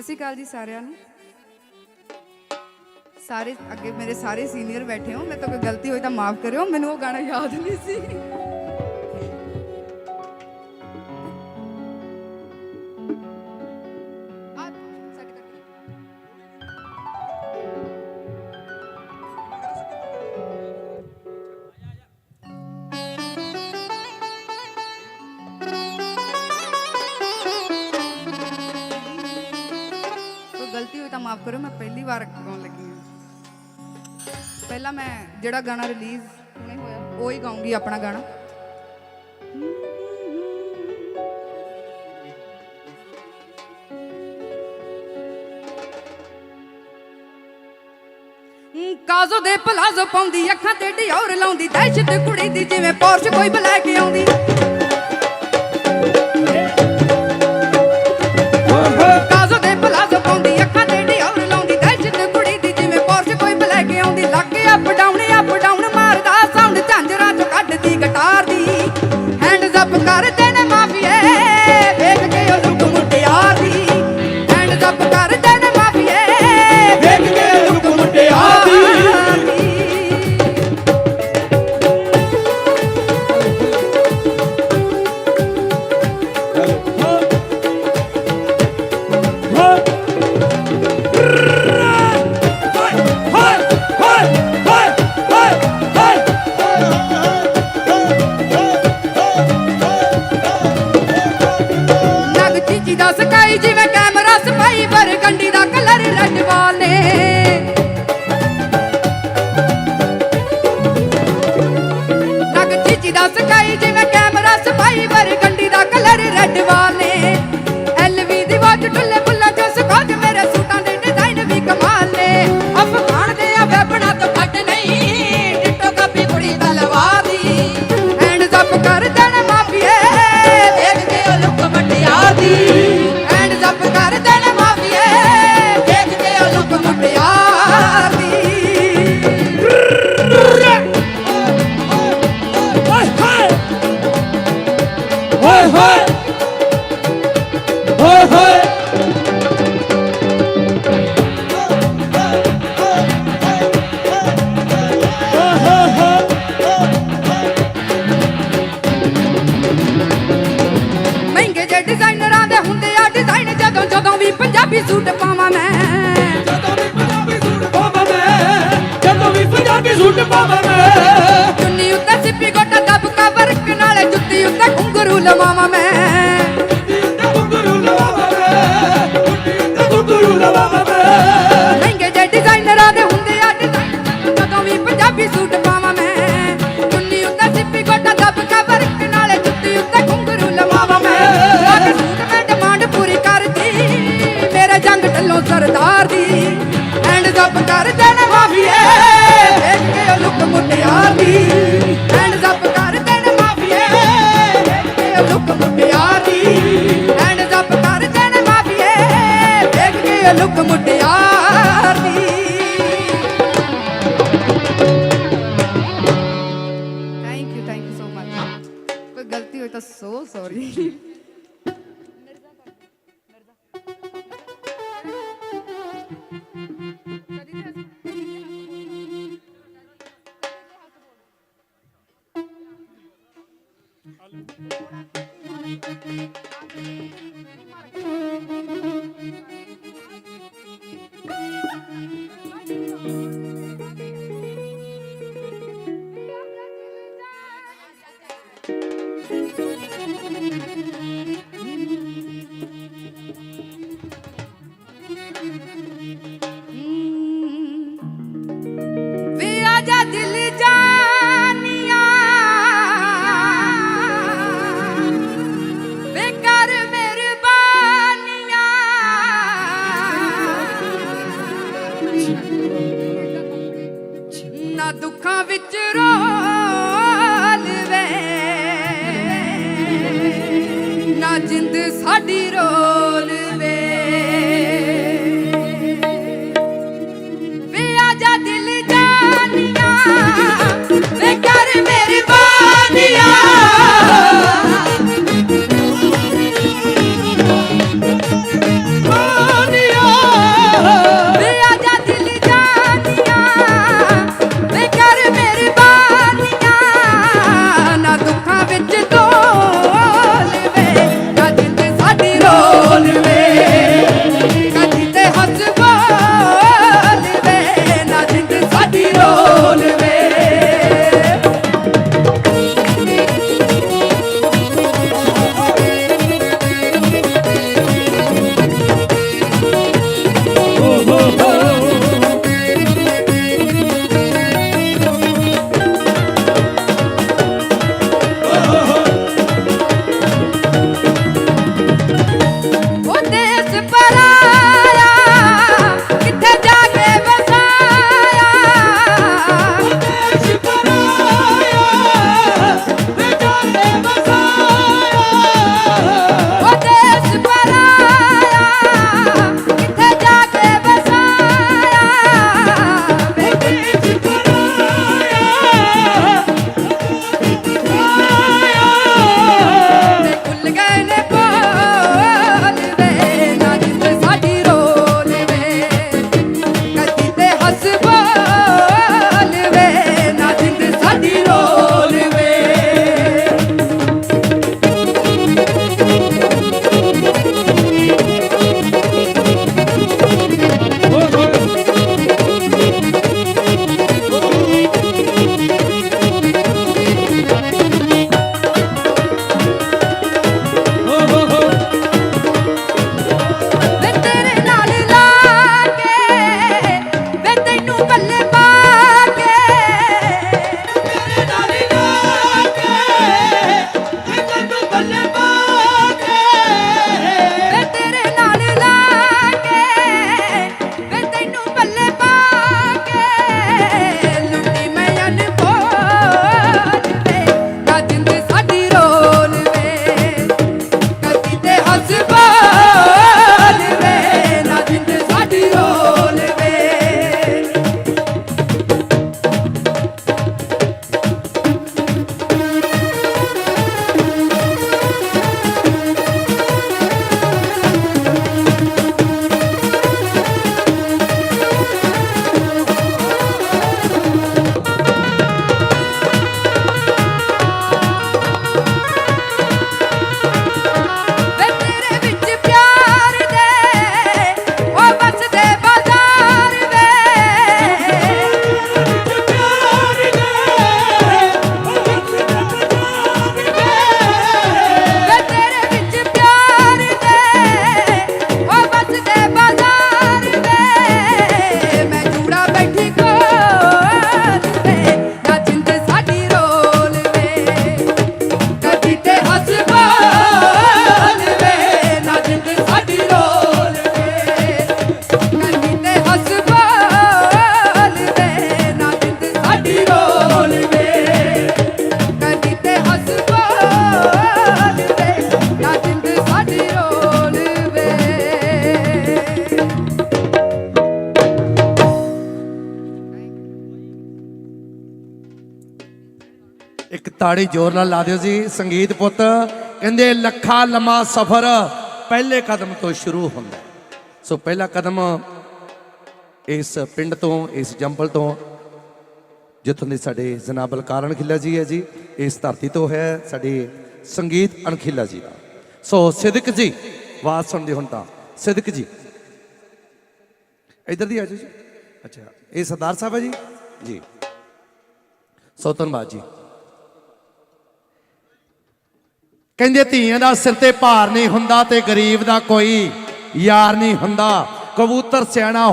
ਸਤਿ ਸ਼੍ਰੀ ਅਕਾਲ ਜੀ ਸਾਰਿਆਂ ਨੂੰ। ਸਾਰੇ ਅੱਗੇ ਮੇਰੇ ਸਾਰੇ ਸੀਨੀਅਰ ਬੈਠੇ ਹੋ, ਮੈਂ ਤਾਂ ਕੋਈ ਗਲਤੀ ਹੋਈ ਤਾਂ ਮਾਫ ਕਰਿਓ, ਮੈਨੂੰ ਉਹ ਗਾਣਾ ਯਾਦ ਨਹੀਂ ਸੀ। ਮਾਫ ਕਰੋ ਮੈਂ ਪਹਿਲੀ ਵਾਰ ਗਾਉਣ ਲੱਗੀ ਹਾਂ। ਪਹਿਲਾਂ ਮੈਂ ਜਿਹੜਾ ਗਾਣਾ ਰਿਲੀਜ਼ ਹੋਇਆ, ਉਹ ਹੀ ਗਾਉਂਗੀ ਆਪਣਾ ਗਾਣਾ। ਕਾਜ਼ੋ ਦੇ ਪਲਾਜ਼ੋ ਪਾਉਂਦੀ, ਅੱਖਾਂ ਤੇ ਡਿਓਰ ਲਾਉਂਦੀ, ਦਹਿਸ਼ਤ ਕੁੜੀ ਦੀ, ਜਿਵੇਂ ਪੋਰਸ਼ ਕੋਈ ਬਲੈਕ ਆਉਂਦੀ। ਪੰਜਾਬੀ ਸੂਟ ਪਾਵਾਂ ਮੈਂ। ਜਦੋਂ ਵੀ ਪੰਜਾਬੀ ਸੂਟ ਪਾਵਾਂ ਮੈਂ ਜਦੋਂ ਵੀ ਪੰਜਾਬੀ ਸੂਟ ਪਾਵਾਂ ਮੈਂ। ਚੁੰਨੀ ਉੱਤੇ ਸਿੱਪੀ ਗੋਟਾ ਦਬਕਾ ਵਰਕ ਨਾਲ ਜੁੱਤੀ ਉੱਤੇ ਘੁੰਗਰੂ ਲਵਾਵਾਂ ਮੈਂ। sorry. ਤਾੜੀ ਜ਼ੋਰ ਨਾਲ ਲਾ ਦਿਓ ਜੀ। ਸੰਗੀਤ ਪੁੱਤ, ਕਹਿੰਦੇ ਲੱਖਾਂ ਲੰਮਾ ਸਫ਼ਰ ਪਹਿਲੇ ਕਦਮ ਤੋਂ ਸ਼ੁਰੂ ਹੁੰਦਾ ਸੋ ਪਹਿਲਾ ਕਦਮ ਇਸ ਪਿੰਡ ਤੋਂ, ਇਸ ਜੰਬਲ ਤੋਂ, ਜਿੱਥੋਂ ਦੇ ਸਾਡੇ ਜਨਾਬ ਬਲਕਾਰ ਅਣਖੀਲਾ ਜੀ ਹੈ ਜੀ, ਇਸ ਧਰਤੀ ਤੋਂ ਹੈ ਸਾਡੇ ਸੰਗੀਤ ਅਣਖੀਲਾ ਜੀ ਦਾ। ਸੋ ਸਿਦਕ ਜੀ, ਆਵਾਜ਼ ਸੁਣਦੇ ਹੁਣ ਤਾਂ। ਸਿਦਕ ਜੀ। ਇਧਰ ਦੀ ਆ ਜਾਓ ਜੀ। ਅੱਛਾ, ਇਹ ਸਰਦਾਰ ਸਾਹਿਬ ਹੈ ਜੀ? ਜੀ। ਸੋ ਧੰਨਵਾਦ ਜੀ। ਕਹਿੰਦੇ ਧੀਆਂ ਦਾ ਸਿਰ ਤੇ ਭਾਰ ਨਹੀਂ ਹੁੰਦਾ ਤੇ ਗਰੀਬ ਦਾ ਕੋਈ ਯਾਰ ਨਹੀਂ ਹੁੰਦਾ। ਕਬੂਤਰ ਸਿਆਣਾ